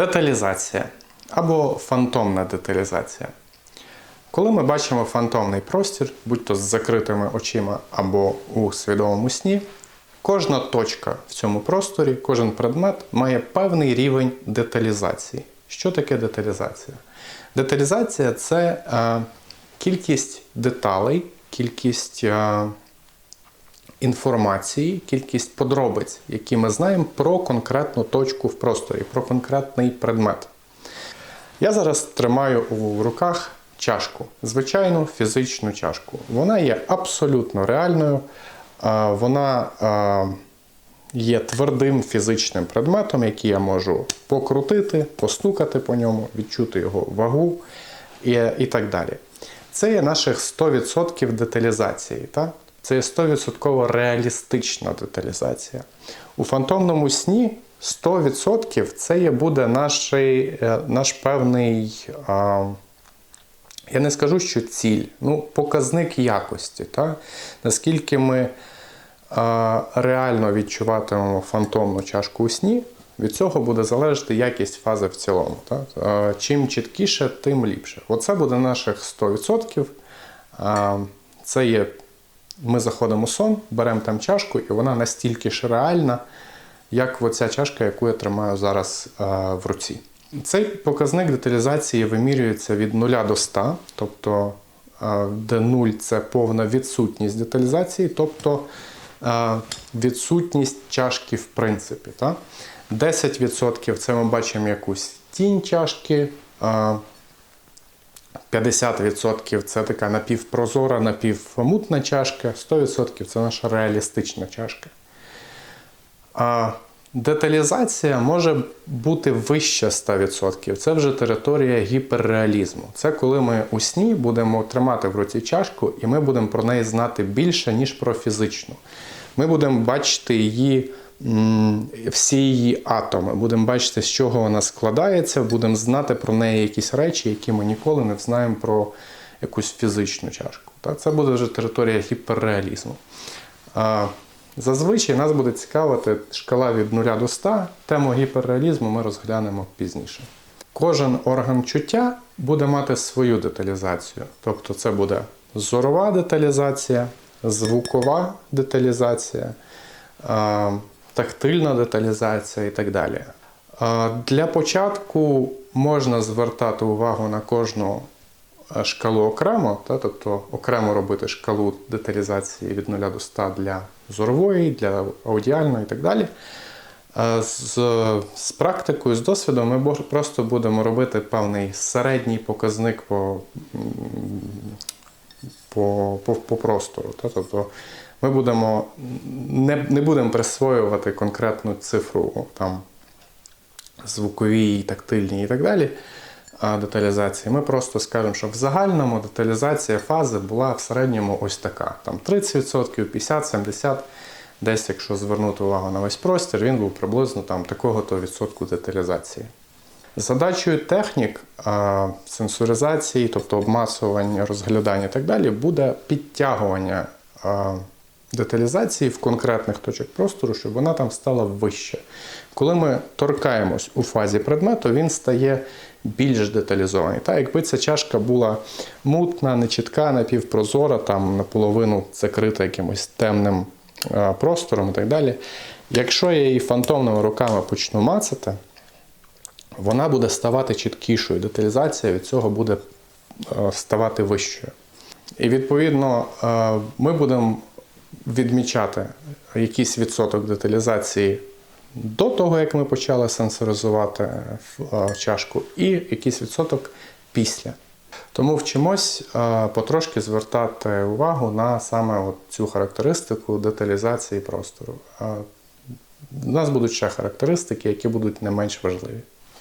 Деталізація або фантомна деталізація. Коли ми бачимо фантомний простір, будь то з закритими очима або у свідомому сні, кожна точка в цьому просторі, кожен предмет має певний рівень деталізації. Що таке деталізація? Деталізація це е, кількість деталей, кількість е, інформації, кількість подробиць, які ми знаємо про конкретну точку в просторі, про конкретний предмет. Я зараз тримаю у руках чашку, звичайну фізичну чашку. Вона є абсолютно реальною, вона є твердим фізичним предметом, який я можу покрутити, постукати по ньому, відчути його вагу і, і так далі. Це є наших 100% деталізації. Так? Це є 100% реалістична деталізація. У фантомному сні 100% це є буде наш, наш певний. А, я не скажу, що ціль, ну, показник якості. Так? Наскільки ми а, реально відчуватимемо фантомну чашку у сні, від цього буде залежати якість фази в цілому. Так? А, чим чіткіше, тим ліпше. Оце буде наших 100%. А, це є, ми заходимо у сон, беремо там чашку, і вона настільки ж реальна, як оця чашка, яку я тримаю зараз а, в руці. Цей показник деталізації вимірюється від 0 до 100, тобто е, де 0 це повна відсутність деталізації, тобто е, відсутність чашки в принципі. Так? 10% це ми бачимо якусь тінь чашки, е, 50% це така напівпрозора, напівмутна чашка, 100% це наша реалістична чашка. А Деталізація може бути вище 100%. Це вже територія гіперреалізму. Це коли ми у сні будемо тримати в руці чашку, і ми будемо про неї знати більше, ніж про фізичну. Ми будемо бачити її, всі її атоми, будемо бачити, з чого вона складається, будемо знати про неї якісь речі, які ми ніколи не знаємо про якусь фізичну чашку. Це буде вже територія гіперреалізму. Зазвичай нас буде цікавити шкала від 0 до 100. Тему гіперреалізму ми розглянемо пізніше. Кожен орган чуття буде мати свою деталізацію. Тобто це буде зорова деталізація, звукова деталізація, тактильна деталізація і так далі. Для початку можна звертати увагу на кожну шкалу окремо, та, тобто окремо робити шкалу деталізації від 0 до 100 для зорової, для аудіальної і так далі. З, з практикою, з досвідом ми просто будемо робити певний середній показник по по, по, по простору. Та? Тобто ми будемо, не не будемо присвоювати конкретну цифру там, звуковій, тактильній і так далі деталізації, ми просто скажемо, що в загальному деталізація фази була в середньому ось така. Там 30%, 50%, 70%. Десь, якщо звернути увагу на весь простір, він був приблизно там такого-то відсотку деталізації. Задачею технік сенсоризації, тобто обмасування, розглядання і так далі, буде підтягування деталізації в конкретних точок простору, щоб вона там стала вище. Коли ми торкаємось у фазі предмету, він стає більш деталізований. Та якби ця чашка була мутна, нечітка, напівпрозора, там наполовину закрита якимось темним простором і так далі. Якщо я її фантомними руками почну мацати, вона буде ставати чіткішою. Деталізація від цього буде ставати вищою. І відповідно ми будемо відмічати якийсь відсоток деталізації до того, як ми почали сенсоризувати е, чашку, і якийсь відсоток після. Тому вчимось е, потрошки звертати увагу на саме цю характеристику деталізації простору. У нас будуть ще характеристики, які будуть не менш важливі.